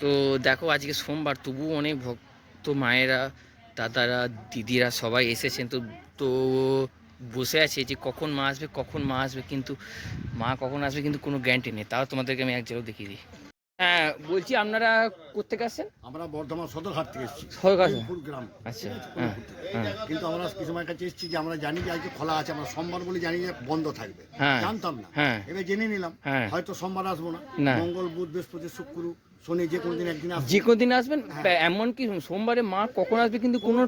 তো দেখো আজকে সোমবার তবুও অনেক ভক্ত মায়েরা দাদারা দিদিরা সবাই এসেছেন। তো তো বসে আছে যে কখন মা আসবে কখন মা আসবে কিন্তু মা কখন আসবে কিন্তু কোনো গ্যারান্টি নেই। তাও তোমাদেরকে আমি এক জায়গায় দেখিয়ে দিই। হ্যাঁ বলছি আপনারা কোথেকে আসছেন? আমরা বর্ধমান সদরঘাট থেকে এসেছি। সদরঘাট? গ্রাম। আচ্ছা হ্যাঁ হ্যাঁ। কিন্তু আমরা কিছু মায়ের কাছে এসেছি যে আমরা জানি যে আজকে খোলা আছে আমরা সোমবার বলে জানি যে বন্ধ থাকবে। হ্যাঁ। জানতাম না। হ্যাঁ। এবার জেনে নিলাম হ্যাঁ। হয়তো সোমবার আসব না। মঙ্গল বুধ বৃহস্পতি শুক্র শনি যে কোনো দিন একদিন আসব। যে কোনো দিন আসবেন এমনকি সোমবারে মা কখন আসবে কিন্তু কোনো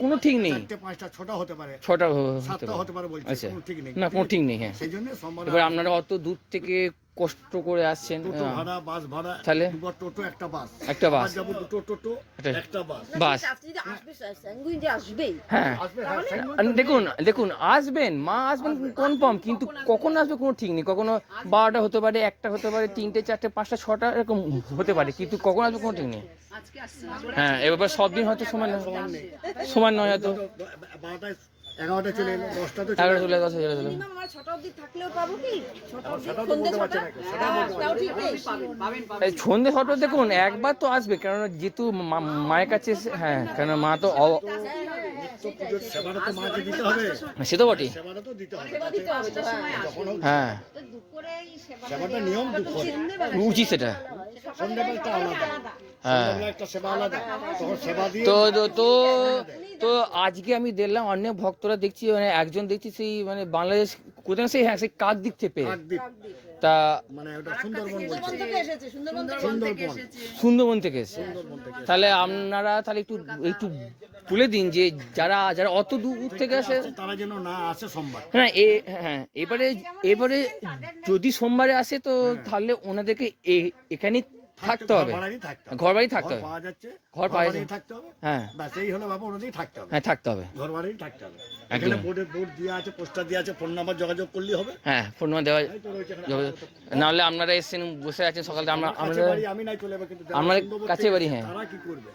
কোনো ঠিক নেই। চারটে পাঁচটা ছটা হতে পারে। ছটা হতে সাতটা পারে। হতে পারে বলছি আচ্ছা। কোনো ঠিক নেই। না কোনো ঠিক নেই হ্যাঁ। সেই জন্য সোমবার এবার আপনারা অত দূর থেকে কষ্ট করে আসছেন হ্যাঁ। ভাড়া বাস ভাড়া তাহলে? টোটো একটা বাস। একটা বাস। দুটো টোটো একটা- হ্যাঁ। হ্যাঁ, আর দেখুন দেখুন আসবেন মা আসবেন কনফার্ম কিন্তু কখন আসবে কোনো ঠিক নেই। কখনো বারোটা হতে পারে একটা হতে পারে তিনটে চারটে পাঁচটা ছটা এরকম হতে পারে কিন্তু কখন আসবে কোনো ঠিক নেই। হ্যাঁ এবার সব দিন হয়তো সময় নয় সময় নয় হয়তো। চলে এলো দশটা তো এগারো চলে চলে সন্ধে ছটা? দেখুন একবার তো আসবে কেননা যেহেতু মা- মায়ের কাছে এসে- হ্যাঁ কেন মা তো সে তো বটেই। সেবাটা তো দিতে হবে। দিতে হবে তো, হ্যাঁ। হ্যাঁ। উচিত সেটা হ্যাঁ তো তো- তো আজকে আমি দেখলাম অনেক ভক্তরা দেখছি মানে একজন দেখছি সেই মানে বাংলাদেশ কোথায় সেই হ্যাঁ সেই কাক দিক থেকে তা মানে ওটা সুন্দরবন বলছে। সুন্দরবন থেকে এসেছে। সুন্দরবন থেকে সুন্দরবন সুন্দরবন থেকে এসছে। তাহলে আপনারা তাহলে একটু একটু বলে দিন যে যারা যারা অত দূর থেকে আসে। তারা যেন না আসে সোমবার। হ্যাঁ এ হ্যাঁ এবারে এবারে যদি সোমবারে আসে তো তাহলে ওনাদেরকে এ- এখানেই থাকতে হবে। ঘর বাড়ি থাকতে হবে। ঘর পাওয়া যাচ্ছে। থাকতে হবে। হ্যাঁ। ব্যাস এই হলো বাবা ওনাদেরই থাকতে হবে। হ্যাঁ থাকতে হবে। ঘর বাড়ি থাকতে হবে। এখানে বোর্ডে বোর্ড দেওয়া আছে পোস্টার দেওয়া আছে ফোন নাম্বার যোগাযোগ করলেই হবে। হ্যাঁ ফোন নাম্বার দেওয়া আপনারা এসেছেন বসে আছেন সকালে আমরা কাছে আমরা বাড়ি আমি নাই চলে কিন্তু যারা সুন্দরবন কাছে থেকে বাড়ি, হ্যাঁ। তারা কি করবে?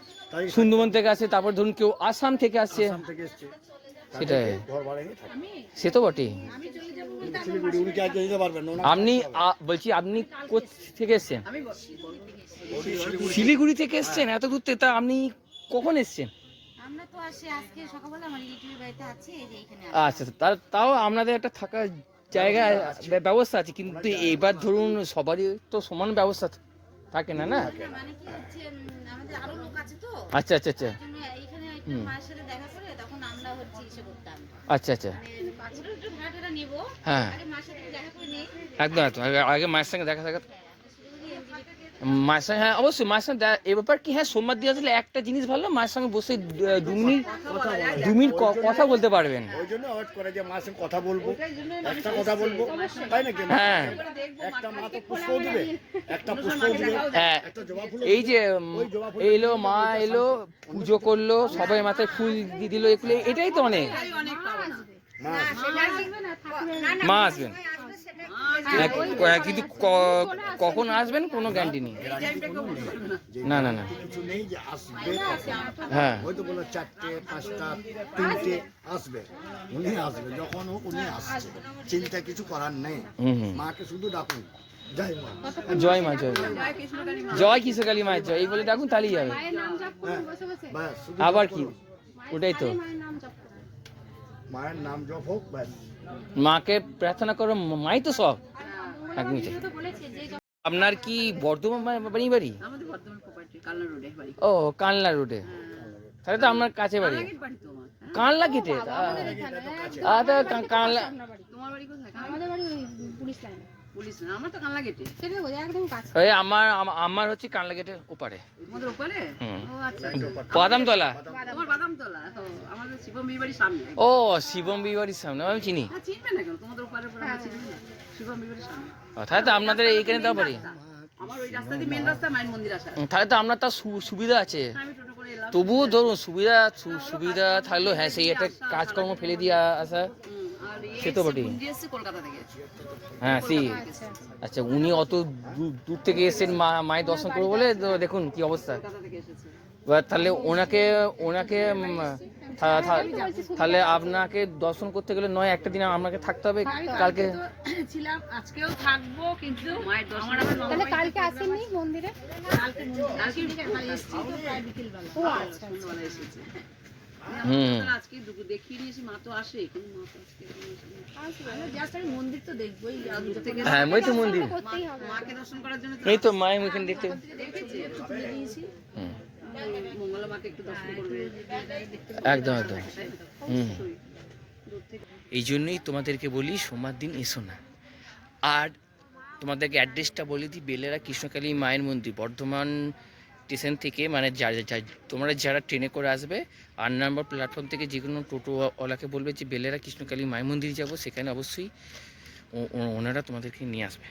সুন্দরবন থেকে আসে তারপর ধরুন কেউ আসাম থেকে আসছে। আসাম থেকে এসছে। সেটাই। সে তো না আপনি বলছি আপনি কোথ থেকে এসছেন? শিলিগুড়ি থেকে এসছেন? এত দূর থেকে তা আপনি কখন এসছেন? আমরা তো আসি আজকে সকালবেলা আমার রিলেটিভের বাড়িতে আছি এই যে এখানে আচ্ছা তা- তাও আপনাদের একটা থাকার জায়গা ব্যবস্থা আছে। কিন্তু এবার ধরুন সবারই তো সমান ব্যবস্থা থাকে না না। মানে কি হচ্ছে উম, আমাদের আরও লোক আছে তো। আচ্ছা আচ্ছা আচ্ছা। একটু মায়ের সাথে দেখা করে তখন আমরা হচ্ছে ইসে করতাম। আচ্ছা আচ্ছা। মানে পাঁচটা ভাড়াটা নেব। হ্যাঁ। আগে মায়ের সাথে দেখা করে নেই। একদম একদম। আগে- আগে মায়ের সঙ্গে দেখা সাক্ষাৎ মায়ের সঙ্গে হ্যাঁ অবশ্যই মায়ের সঙ্গে এ ব্যাপার কি হ্যাঁ সোমবার দিয়ে আসলে একটা জিনিস ভালো মায়ের সঙ্গে বসে দু- মিনিট দু মিনিট ক- কথা বলতে পারবেন। ওই জন্য ওয়েট করে যে মার সঙ্গে কথা বলব একটা কথা বলব তাই নাকি হ্যাঁ। একটা মা তো পুষ্প দিবে একটা পুষ্প দিবে হ্যাঁ একটা জবা ফুল এই যে এলো মা এলো পুজো করল সবাই মাথায় ফুল দিয়ে দিল এগুলো এটাই তো অনেক। মা মা আসবেন কিন্তু কখন আসবেন? কোনো গ্যারান্টি নেই। না না না। হ্যাঁ। আসবে উনি আসবে যখন উনি আসছে চিন্তা কিছু করার নেই মাকে শুধু ডাকুন জয় মা, জয়। জয় জয় মায়ের জয়। এই বলে ডাকুন, তাহলেই যাবে আবার কি? ওটাই তো। মায়ের নাম জপ হোক, ব্যাস। মাকে প্রার্থনা করো মাই তো সব। এক তাই। আপনার কি বর্ধমান বাড়ি বাড়ি? আমাদের কালনা রোডে ও কানলা রোডে তাহলে তো আপনার কাছে বাড়ি। আগের বাড়ি তো আমার? কানলা কেটে কানলা পুলিশ না আমার তো কালনা গেটে সেটা বোঝা একদম কাছে। ওই আমার আমার হচ্ছে কানলা গেটের ওপারে। তোমাদের ওপারে? ও আচ্ছা বাদামতলা। তোমার বাদামতলা? আমাদের শিবম বিয়ে সামনে। ও শিবম বিবাড়ির সামনে। আমি চিনি। হ্যাঁ চিনবে না কেন? তোমাদের ওপারে পরে আমরা শিবম বিয়ে সামনে। তাহলে তো আপনাদের এইখানে তো বাড়ি আমার ওই রাস্তা দিয়ে মেন রাস্তা মাইন মন্দির আসা তাহলে তো আপনার তার সু- সুবিধা আছে। আমি টোটো করে এলাম। তবুও ধরুন সুবিধা সু- সুবিধা থাকলেও হ্যাঁ সেই একটা কাজকর্ম ফেলে দিয়ে আসা। সে তো বটেই। কলকাতা থেকে হ্যাঁ সেই আচ্ছা উনি অত দূর- দূর থেকে এসেছেন মা মায়ের দর্শন করব বলে? তো দেখুন কি অবস্থা। তাহলে ওনাকে ওনাকে তাহলে আপনাকে দর্শন করতে গেলে নয় একটা দিন আপনাকে থাকতে হবে। কালকে ছিলাম আজকেও থাকব কিন্তু মায়ের দর্শন তাহলে কালকে আসেননি মন্দিরে? কালকে কালকে এসছি তো প্রায় বিকেলবেলা ও আচ্ছা আচ্ছা। সন্ধ্যাবেলা এসেছি। হুম আজকে দেখিয়ে নিয়েছি মা তো আসে কিন্তু মা তো আজকে মন্দির তো দেখবোই আর দূর থেকে হ্যাঁ ওই তো মন্দির। তো করতেই হবে। মাকে দর্শন করার জন্য এই তো মায়ের মুখে দেখতে দেখেছি একটু তুলে দিয়েছি। হুম, মঙ্গলা মাকে একটু দর্শন করবে। একদম একদম। হুম। অবশ্যই। দূর থেকে এই জন্যই তোমাদেরকে বলি সোমবার দিন এসো না। আর তোমাদেরকে অ্যাড্রেসটা বলে দিই বেলেরা কৃষ্ণকালী মায়ের মন্দির বর্ধমান স্টেশন থেকে মানে যা তোমরা যারা ট্রেনে করে আসবে আট নাম্বার প্ল্যাটফর্ম থেকে যে কোনো টোটোওয়ালাকে বলবে যে, বেলেরা কৃষ্ণকালী মায় মন্দির যাব। সেখানে অবশ্যই ওনারা তোমাদেরকে নিয়ে আসবে।